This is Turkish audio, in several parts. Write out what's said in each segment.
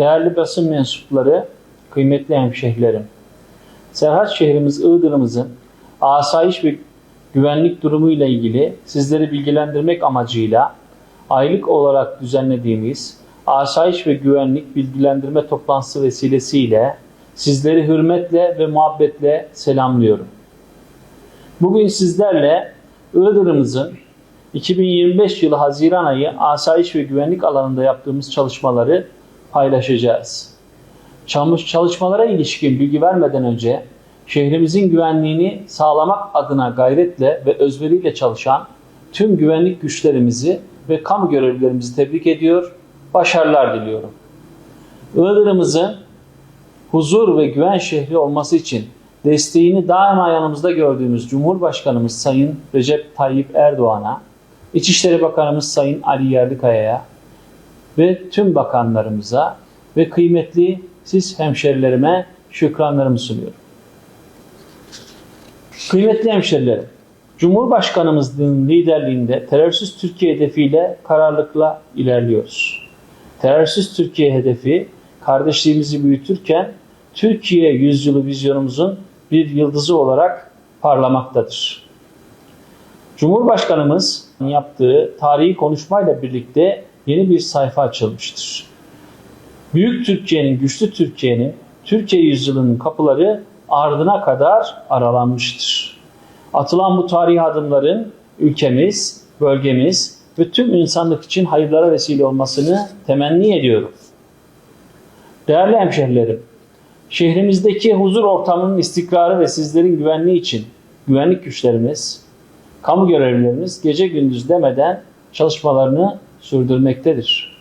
Değerli basın mensupları, kıymetli hemşehrilerim. Serhat şehrimiz Iğdır'ımızın asayiş ve güvenlik durumu ile ilgili sizleri bilgilendirmek amacıyla aylık olarak düzenlediğimiz asayiş ve güvenlik bilgilendirme toplantısı vesilesiyle sizleri hürmetle ve muhabbetle selamlıyorum. Bugün sizlerle Iğdır'ımızın 2025 yılı Haziran ayı asayiş ve güvenlik alanında yaptığımız çalışmaları paylaşacağız. Çalışmalara ilişkin bilgi vermeden önce şehrimizin güvenliğini sağlamak adına gayretle ve özveriyle çalışan tüm güvenlik güçlerimizi ve kamu görevlilerimizi tebrik ediyor, başarılar diliyorum. Iğdır'ımızın huzur ve güven şehri olması için desteğini daima yanımızda gördüğümüz Cumhurbaşkanımız Sayın Recep Tayyip Erdoğan'a, İçişleri Bakanımız Sayın Ali Yerlikaya'ya ve tüm bakanlarımıza ve kıymetli siz hemşerilerime şükranlarımı sunuyorum. Kıymetli hemşerilerim, Cumhurbaşkanımızın liderliğinde terörsüz Türkiye hedefiyle kararlılıkla ilerliyoruz. Terörsüz Türkiye hedefi kardeşliğimizi büyütürken Türkiye yüzyılı vizyonumuzun bir yıldızı olarak parlamaktadır. Cumhurbaşkanımız yaptığı tarihi konuşmayla birlikte yeni bir sayfa açılmıştır. Büyük Türkiye'nin, güçlü Türkiye'nin, Türkiye yüzyılının kapıları ardına kadar aralanmıştır. Atılan bu tarihi adımların ülkemiz, bölgemiz ve tüm insanlık için hayırlara vesile olmasını temenni ediyorum. Değerli hemşehrilerim, şehrimizdeki huzur ortamının istikrarı ve sizlerin güvenliği için güvenlik güçlerimiz, kamu görevlilerimiz gece gündüz demeden çalışmalarını sürdürmektedir.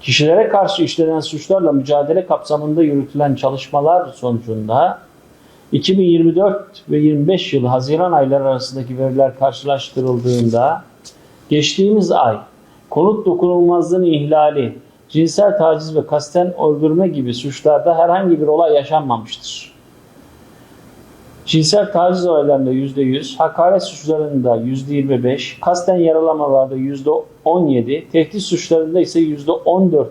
Kişilere karşı işlenen suçlarla mücadele kapsamında yürütülen çalışmalar sonucunda 2024 ve 25 yılı Haziran ayları arasındaki veriler karşılaştırıldığında geçtiğimiz ay konut dokunulmazlığının ihlali, cinsel taciz ve kasten öldürme gibi suçlarda herhangi bir olay yaşanmamıştır. Cinsel taciz olaylarında %100, hakaret suçlarında %25, kasten yaralamalarda %17, tehdit suçlarında ise %14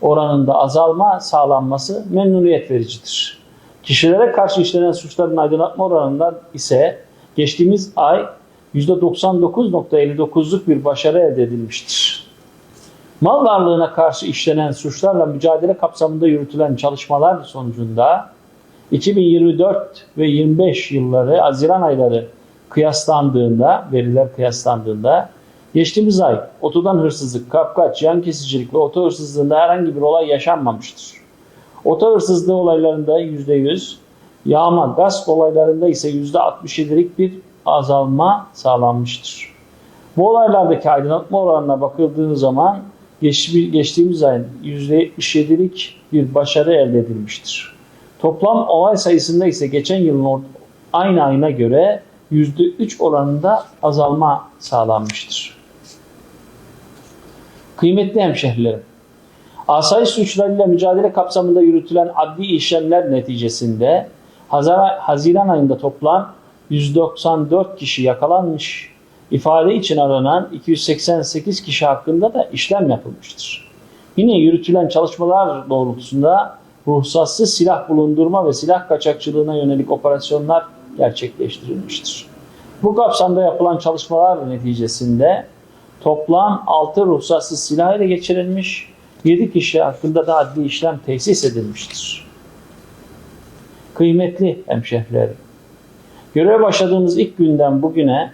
oranında azalma sağlanması memnuniyet vericidir. Kişilere karşı işlenen suçların aydınlatma oranında ise geçtiğimiz ay %99.59'luk bir başarı elde edilmiştir. Mal varlığına karşı işlenen suçlarla mücadele kapsamında yürütülen çalışmalar sonucunda 2024 ve 25 yılları Haziran ayları kıyaslandığında, veriler kıyaslandığında geçtiğimiz ay otodan hırsızlık, kapkaç, yan kesicilik ve oto hırsızlığında herhangi bir olay yaşanmamıştır. Oto hırsızlığı olaylarında %100, yağma, gasp olaylarında ise %67'lik bir azalma sağlanmıştır. Bu olaylardaki aydınlatma oranına bakıldığı zaman geçtiğimiz ayın %77'lik bir başarı elde edilmiştir. Toplam olay sayısında ise geçen yılın aynı ayına göre %3 oranında azalma sağlanmıştır. Kıymetli hemşehrilerim, asayiş suçlarıyla mücadele kapsamında yürütülen adli işlemler neticesinde Haziran ayında toplam 194 kişi yakalanmış, ifade için aranan 288 kişi hakkında da işlem yapılmıştır. Yine yürütülen çalışmalar doğrultusunda ruhsatsız silah bulundurma ve silah kaçakçılığına yönelik operasyonlar gerçekleştirilmiştir. Bu kapsamda yapılan çalışmalar neticesinde toplam 6 ruhsatsız silah ile geçirilmiş, 7 kişi hakkında da adli işlem tesis edilmiştir. Kıymetli hemşehrilerim, göreve başladığımız ilk günden bugüne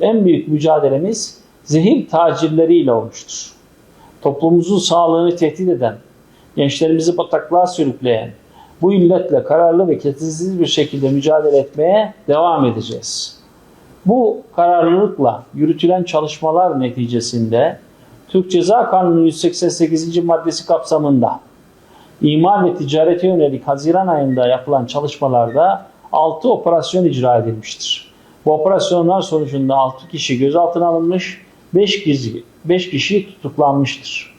en büyük mücadelemiz zehir tacirleriyle olmuştur. Toplumumuzun sağlığını tehdit eden, gençlerimizi bataklığa sürükleyen bu illetle kararlı ve kesintisiz bir şekilde mücadele etmeye devam edeceğiz. Bu kararlılıkla yürütülen çalışmalar neticesinde Türk Ceza Kanunu 188. maddesi kapsamında imal ve ticarete yönelik Haziran ayında yapılan çalışmalarda 6 operasyon icra edilmiştir. Bu operasyonlar sonucunda 6 kişi gözaltına alınmış, 5 kişi, 5 kişi tutuklanmıştır.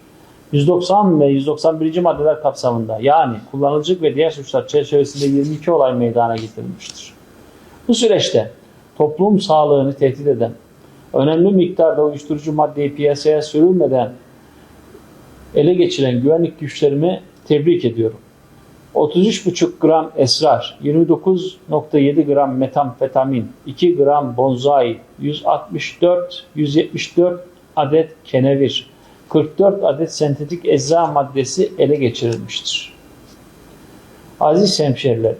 190 ve 191. maddeler kapsamında yani kullanıcılık ve diğer suçlar çerçevesinde 22 olay meydana getirilmiştir. Bu süreçte toplum sağlığını tehdit eden, önemli miktarda uyuşturucu maddeyi piyasaya sürülmeden ele geçiren güvenlik güçlerimi tebrik ediyorum. 33,5 gram esrar, 29,7 gram metamfetamin, 2 gram bonzai, 164, 174 adet kenevir, 44 adet sentetik ecza maddesi ele geçirilmiştir. Aziz hemşerilerim,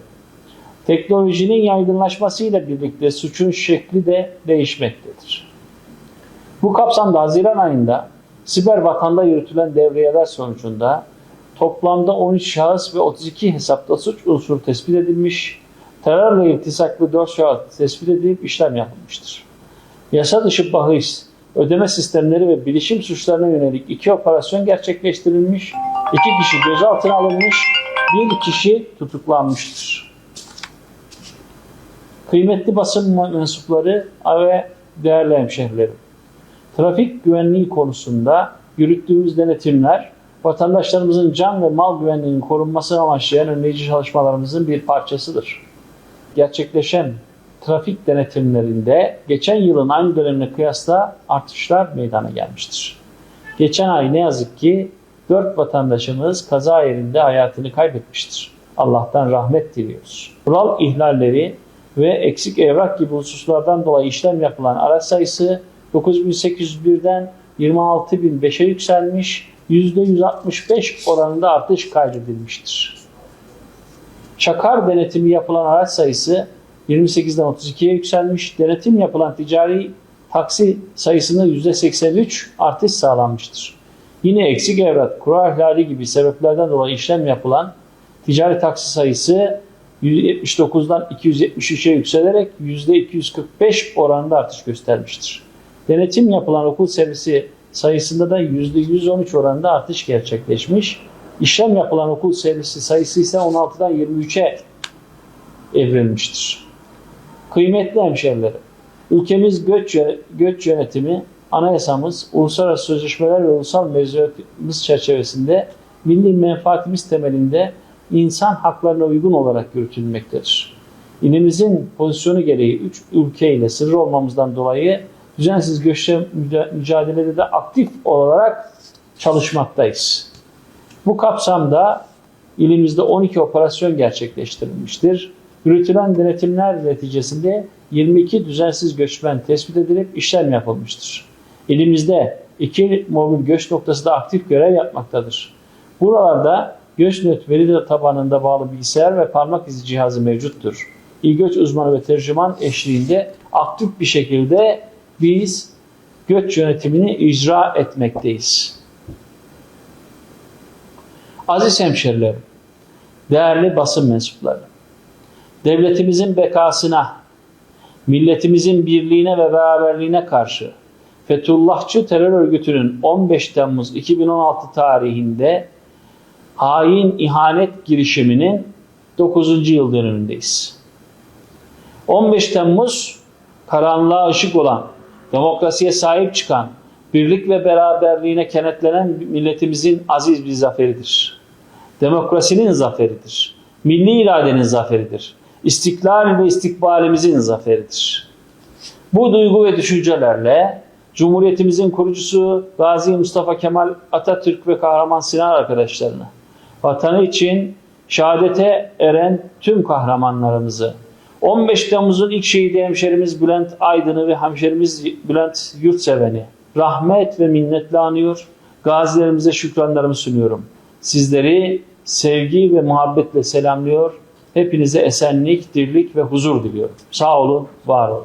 teknolojinin yaygınlaşmasıyla birlikte suçun şekli de değişmektedir. Bu kapsamda Haziran ayında siber vatanda yürütülen devriyeler sonucunda toplamda 13 şahıs ve 32 hesapta suç unsuru tespit edilmiş, terörle iltisaklı 4 şahıs tespit edilip işlem yapılmıştır. Yasa dışı bahis, ödeme sistemleri ve bilişim suçlarına yönelik iki operasyon gerçekleştirilmiş, iki kişi gözaltına alınmış, bir kişi tutuklanmıştır. Kıymetli basın mensupları ve değerli hemşehrilerim, trafik güvenliği konusunda yürüttüğümüz denetimler, vatandaşlarımızın can ve mal güvenliğinin korunması amaçlayan önleyici çalışmalarımızın bir parçasıdır. Gerçekleşen trafik denetimlerinde geçen yılın aynı dönemine kıyasla artışlar meydana gelmiştir. Geçen ay ne yazık ki 4 vatandaşımız kaza yerinde hayatını kaybetmiştir. Allah'tan rahmet diliyoruz. Kural ihlalleri ve eksik evrak gibi hususlardan dolayı işlem yapılan araç sayısı 9801'den 26005'e yükselmiş, %165 oranında artış kaydedilmiştir. Çakar denetimi yapılan araç sayısı 28'den 32'ye yükselmiş, denetim yapılan ticari taksi sayısında %83 artış sağlanmıştır. Yine eksik evrak, kural ihlali gibi sebeplerden dolayı işlem yapılan ticari taksi sayısı 179'dan 273'e yükselerek %245 oranında artış göstermiştir. Denetim yapılan okul servisi sayısında da %113 oranında artış gerçekleşmiş. İşlem yapılan okul servisi sayısı ise 16'dan 23'e evrilmiştir. Kıymetli hemşehrilerim, ülkemiz göç, göç yönetimi, anayasamız, uluslararası sözleşmeler ve ulusal mevzuatımız çerçevesinde milli menfaatimiz temelinde insan haklarına uygun olarak yürütülmektedir. İlimizin pozisyonu gereği üç ülke ile sınır olmamızdan dolayı düzensiz göçle mücadelede de aktif olarak çalışmaktayız. Bu kapsamda ilimizde 12 operasyon gerçekleştirilmiştir. Yürütülen denetimler neticesinde 22 düzensiz göçmen tespit edilip işlem yapılmıştır. İlimizde iki mobil göç noktası da aktif görev yapmaktadır. Buralarda GöçNet veri tabanında bağlı bilgisayar ve parmak izi cihazı mevcuttur. İl-Göç uzmanı ve tercüman eşliğinde aktif bir şekilde biz göç yönetimini icra etmekteyiz. Aziz hemşerilerim, değerli basın mensupları, devletimizin bekasına, milletimizin birliğine ve beraberliğine karşı Fethullahçı terör örgütünün 15 Temmuz 2016 tarihinde hain ihanet girişiminin 9. yıl dönümündeyiz. 15 Temmuz karanlığa ışık olan, demokrasiye sahip çıkan, birlik ve beraberliğine kenetlenen milletimizin aziz bir zaferidir. Demokrasinin zaferidir. Milli iradenin zaferidir. İstiklal ve istikbalimizin zaferidir. Bu duygu ve düşüncelerle Cumhuriyetimizin kurucusu Gazi Mustafa Kemal Atatürk ve Kahraman Sinan arkadaşlarını, vatanı için şehadete eren tüm kahramanlarımızı, 15 Temmuz'un ilk şehidi hemşerimiz Bülent Aydın'ı ve hemşerimiz Bülent Yurtseven'i rahmet ve minnetle anıyor, gazilerimize şükranlarımı sunuyorum. Sizleri sevgi ve muhabbetle selamlıyor, hepinize esenlik, dirlik ve huzur diliyorum. Sağ olun, var olun.